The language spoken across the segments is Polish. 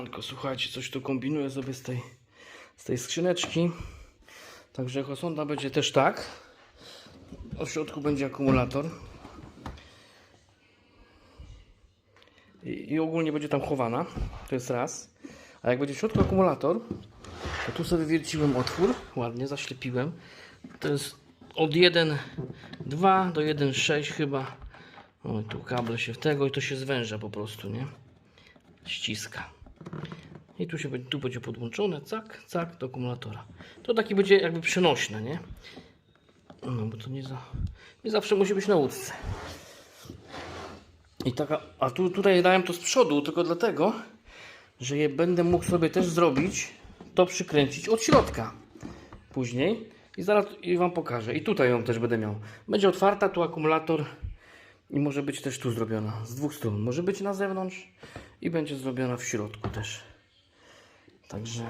Siemanko, słuchajcie, coś tu kombinuję sobie z tej, z tej skrzyneczki. Także echosonda będzie też tak. W środku będzie akumulator. I, I ogólnie będzie tam chowana. To jest raz. A jak będzie w środku akumulator, to tu sobie wierciłem otwór. Ładnie zaślepiłem. To jest od 1,2 do 1,6 chyba. O, tu kable się w tego i to się zwęża po prostu, nie? ściska. I tu się tu będzie podłączone, cak, cak do akumulatora. To taki będzie jakby przenośne, nie? No bo to nie, za, nie zawsze musi być na łódce. I taka, a tu, tutaj dałem to z przodu tylko dlatego, że je będę mógł sobie też zrobić, to przykręcić od środka. Później i zaraz i Wam pokażę. I tutaj ją też będę miał. Będzie otwarta, tu akumulator i może być też tu zrobiona z dwóch stron. Może być na zewnątrz i będzie zrobiona w środku też. Także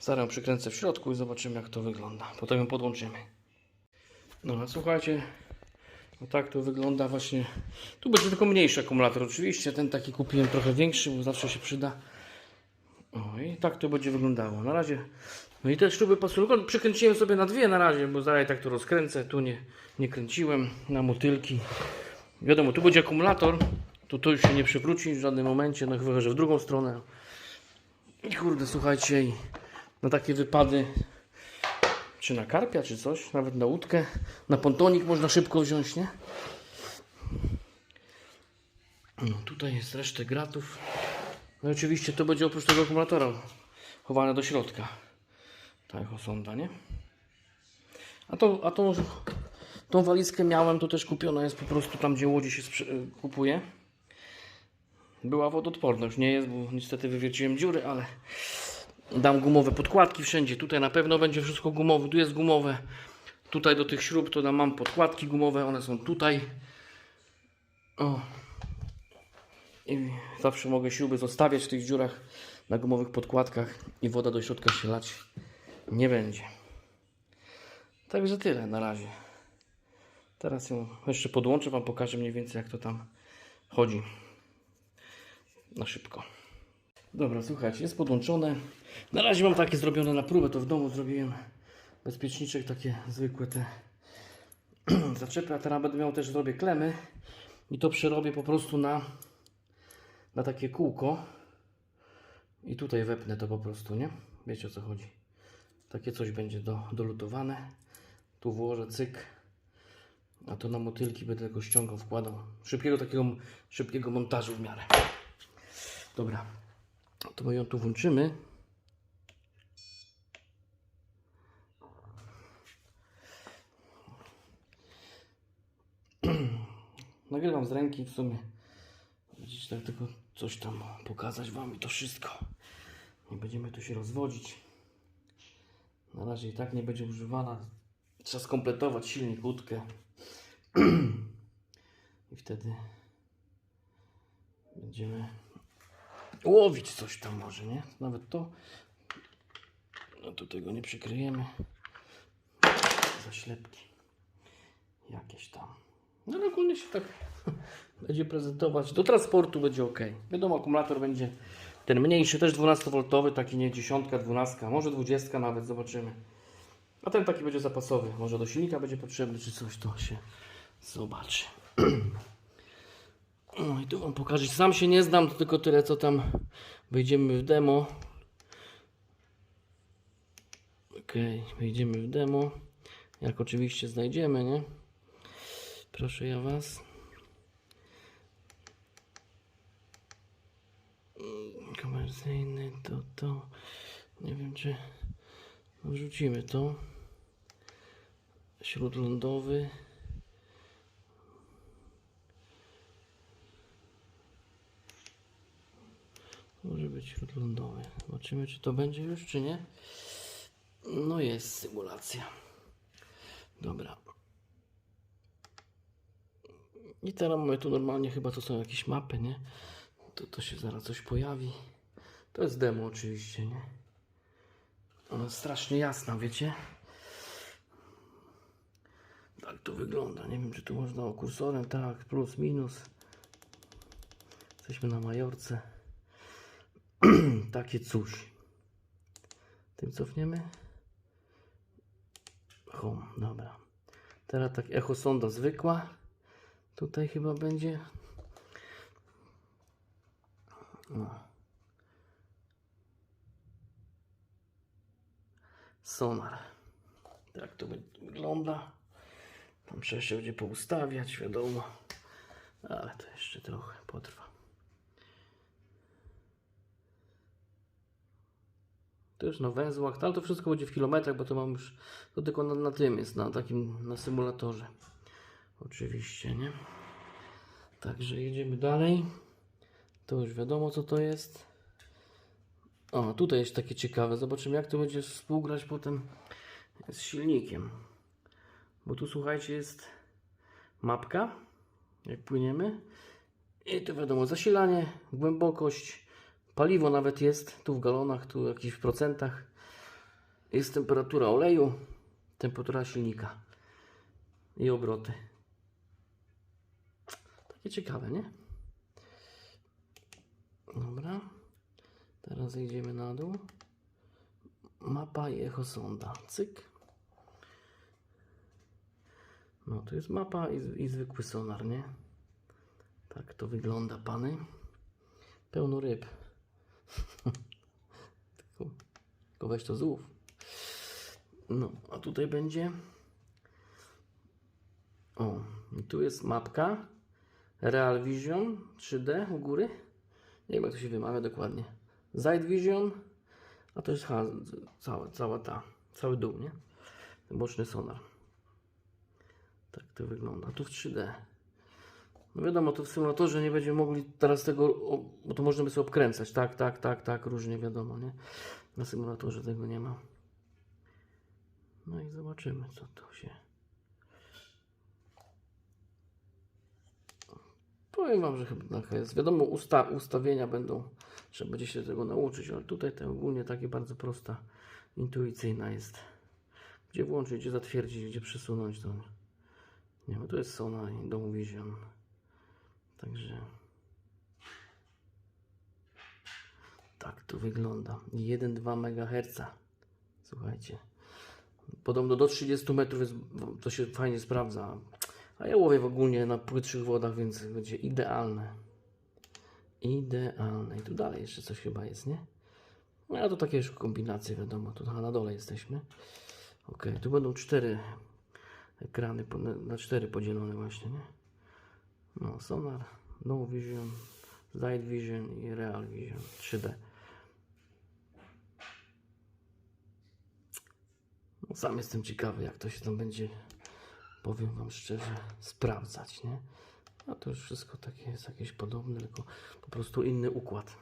zaraz ją przykręcę w środku i zobaczymy jak to wygląda. Potem ją podłączymy. No a słuchajcie, no tak to wygląda właśnie. Tu będzie tylko mniejszy akumulator oczywiście. Ten taki kupiłem trochę większy, bo zawsze się przyda. O i tak to będzie wyglądało. Na razie. No i te śruby pasują. Przykręciłem sobie na dwie na razie, bo zaraz tak to rozkręcę. Tu nie, nie kręciłem na motylki. Wiadomo, tu będzie akumulator. Tu to już się nie przewróci w żadnym momencie. No chyba, że w drugą stronę. I kurde, słuchajcie, na takie wypady, czy na karpia, czy coś, nawet na łódkę, na pontonik można szybko wziąć, nie? No, tutaj jest resztę gratów. No oczywiście to będzie oprócz tego akumulatora chowane do środka. Ta echosonda, nie? A to, a tą, tą walizkę miałem, to też kupiona jest po prostu tam, gdzie łodzie się sprze- kupuje. Była wodoodporna, nie jest, bo niestety wywierciłem dziury, ale dam gumowe podkładki wszędzie. Tutaj na pewno będzie wszystko gumowe, tu jest gumowe. Tutaj do tych śrub to dam, mam podkładki gumowe, one są tutaj. O. I zawsze mogę śruby zostawiać w tych dziurach na gumowych podkładkach i woda do środka się lać nie będzie. Także tyle na razie. Teraz ją jeszcze podłączę, Wam pokażę mniej więcej jak to tam chodzi na szybko. Dobra, słuchajcie, jest podłączone. Na razie mam takie zrobione na próbę, to w domu zrobiłem bezpieczniczek, takie zwykłe te zaczepy, a teraz będę miał też zrobię klemy i to przerobię po prostu na, na takie kółko i tutaj wepnę to po prostu, nie? Wiecie o co chodzi. Takie coś będzie do, dolutowane. Tu włożę cyk. A to na motylki będę go ściągał, wkładał. Szybkiego takiego szybkiego montażu w miarę. Dobra, to my ją tu włączymy. Nagrywam z ręki w sumie. Widzicie, tak tylko coś tam pokazać Wam i to wszystko. Nie będziemy tu się rozwodzić. Na razie i tak nie będzie używana. Trzeba skompletować silnik, łódkę. I wtedy będziemy łowić coś tam może, nie? Nawet to. No to tego nie przykryjemy. Zaślepki. Jakieś tam. No ale ogólnie się tak będzie prezentować. Do transportu będzie ok. Wiadomo, akumulator będzie ten mniejszy, też 12V, taki nie 10, 12, może 20 nawet, zobaczymy. A ten taki będzie zapasowy. Może do silnika będzie potrzebny, czy coś, to się zobaczy. No i tu Wam pokażę. Sam się nie znam, to tylko tyle, co tam wejdziemy w demo. Ok, wejdziemy w demo. Jak oczywiście znajdziemy, nie? Proszę ja Was. Komercyjny to to. Nie wiem czy wrzucimy to. Śródlądowy. Może być śródlądowy. Zobaczymy, czy to będzie już, czy nie. No jest symulacja. Dobra. I teraz mamy tu normalnie chyba to są jakieś mapy, nie? To, to się zaraz coś pojawi. To jest demo oczywiście, nie? Ona jest strasznie jasna, wiecie? Tak to wygląda. Nie wiem, czy tu można o kursorem. Tak, plus, minus. Jesteśmy na Majorce. takie coś. Tym cofniemy. Home, dobra. Teraz tak echo sonda zwykła. Tutaj chyba będzie. No. Sonar. Tak to wygląda. Tam trzeba się będzie poustawiać, wiadomo. Ale to jeszcze trochę potrwa. To już na węzłach, ale to wszystko będzie w kilometrach, bo to mam już, to tylko na, na tym jest, na takim, na symulatorze. Oczywiście, nie? Także jedziemy dalej. To już wiadomo co to jest. O, tutaj jest takie ciekawe. Zobaczymy jak to będzie współgrać potem z silnikiem. Bo tu słuchajcie jest mapka, jak płyniemy. I tu wiadomo zasilanie, głębokość, paliwo nawet jest, tu w galonach, tu jakiś w procentach. Jest temperatura oleju, temperatura silnika i obroty. Takie ciekawe, nie? Dobra. Teraz idziemy na dół. Mapa i echosonda. Cyk. No, tu jest mapa i, i zwykły sonar, nie? Tak to wygląda, pany. Pełno ryb. Tylko, tylko weź to złów. No, a tutaj będzie. O, tu jest mapka. Real Vision 3D u góry. Nie wiem jak to się wymawia dokładnie. Zight Vision. A to jest ha, cała, cała ta, cały dół, nie? Boczny sonar. Tak to wygląda. Tu w 3D. No wiadomo, to w symulatorze nie będziemy mogli teraz tego, bo to można by sobie obkręcać. Tak, tak, tak, tak, różnie wiadomo, nie? Na symulatorze tego nie ma. No i zobaczymy, co tu się. Powiem Wam, że chyba taka jest. Wiadomo, usta ustawienia będą, trzeba będzie się tego nauczyć, ale tutaj to ogólnie takie bardzo prosta, intuicyjna jest. Gdzie włączyć, gdzie zatwierdzić, gdzie przesunąć to. Nie wiem, to jest Sona i Dome Vision. Także tak to wygląda. 1,2 MHz. Słuchajcie. Podobno do 30 metrów jest, to się fajnie sprawdza. A ja łowię w ogólnie na płytszych wodach, więc będzie idealne. Idealne. I tu dalej jeszcze coś chyba jest, nie? No ale to takie już kombinacje, wiadomo. Tu na dole jesteśmy. Ok, tu będą cztery ekrany na cztery podzielone właśnie, nie? No, sonar, no vision, light vision i real vision 3D. No, sam jestem ciekawy, jak to się tam będzie, powiem Wam szczerze, sprawdzać, nie? A to już wszystko takie jest jakieś podobne, tylko po prostu inny układ.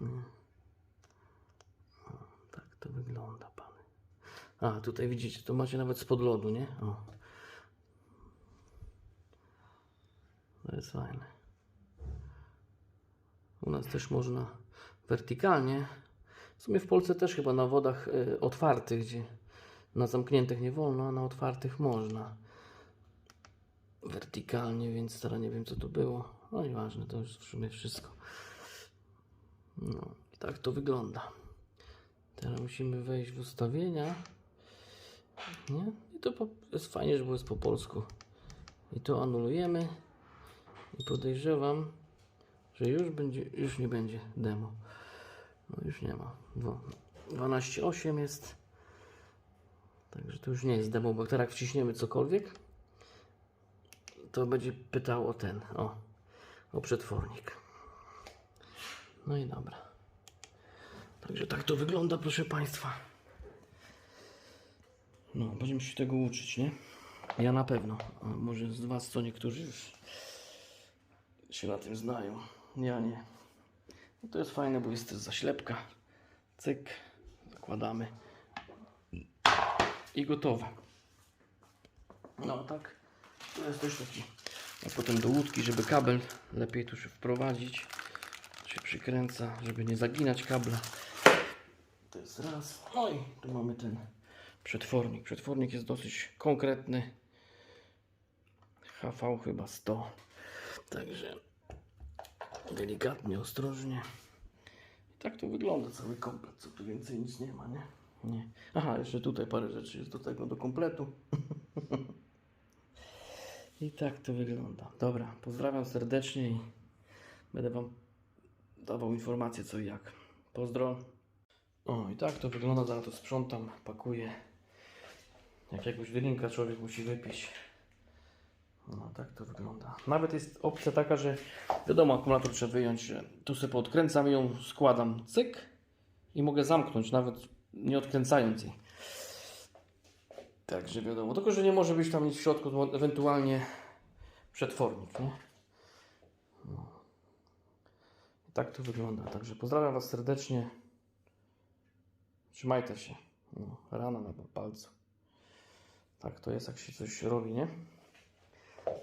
Nie? O, tak to wygląda, pany. A, tutaj widzicie, to macie nawet spod lodu, nie? O. jest fajne. U nas też można wertykalnie. W sumie w Polsce też chyba na wodach y, otwartych, gdzie na zamkniętych nie wolno, a na otwartych można. Wertykalnie, więc teraz nie wiem co to było. No nieważne, to już w sumie wszystko. No, tak to wygląda. Teraz musimy wejść w ustawienia. Nie? I to jest fajnie, że było jest po polsku. I to anulujemy. I podejrzewam, że już będzie, już nie będzie demo. No już nie ma. Dwa- 12.8 jest. Także to już nie jest demo, bo teraz jak wciśniemy cokolwiek, to będzie pytał o ten, o, o przetwornik. No i dobra. Także tak to wygląda, proszę Państwa. No, będziemy się tego uczyć, nie? Ja na pewno. A może z Was co niektórzy już się na tym znają. Ja nie. No to jest fajne, bo jest też zaślepka. Cyk. Zakładamy. I gotowe. No tak. To jest też taki. A potem do łódki, żeby kabel lepiej tu się wprowadzić. Się przykręca, żeby nie zaginać kabla. To jest raz. No i tu mamy ten przetwornik. Przetwornik jest dosyć konkretny. HV chyba 100. Także Delikatnie, ostrożnie. I tak to wygląda cały komplet. Co tu więcej nic nie ma, nie? Nie. Aha, jeszcze tutaj parę rzeczy jest do tego, do kompletu. I tak to wygląda. Dobra, pozdrawiam serdecznie i będę Wam dawał informacje co i jak. Pozdro. O, i tak to wygląda, zaraz to sprzątam, pakuję. Jakiegoś drinka człowiek musi wypić. No, tak to wygląda. Nawet jest opcja taka, że wiadomo, akumulator trzeba wyjąć, tu sobie podkręcam ją, składam cyk i mogę zamknąć, nawet nie odkręcając jej. Także wiadomo, tylko że nie może być tam nic w środku, ewentualnie przetwornik, nie? No. Tak to wygląda. Także pozdrawiam Was serdecznie. Trzymajcie się. No, rana na palcu. Tak to jest, jak się coś robi, nie?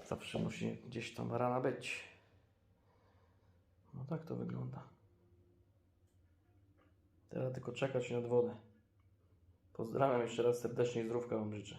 Zawsze musi gdzieś tam rana być. No tak to wygląda. Teraz tylko czekać na wodę. Pozdrawiam jeszcze raz serdecznie i zdrówka Wam życzę.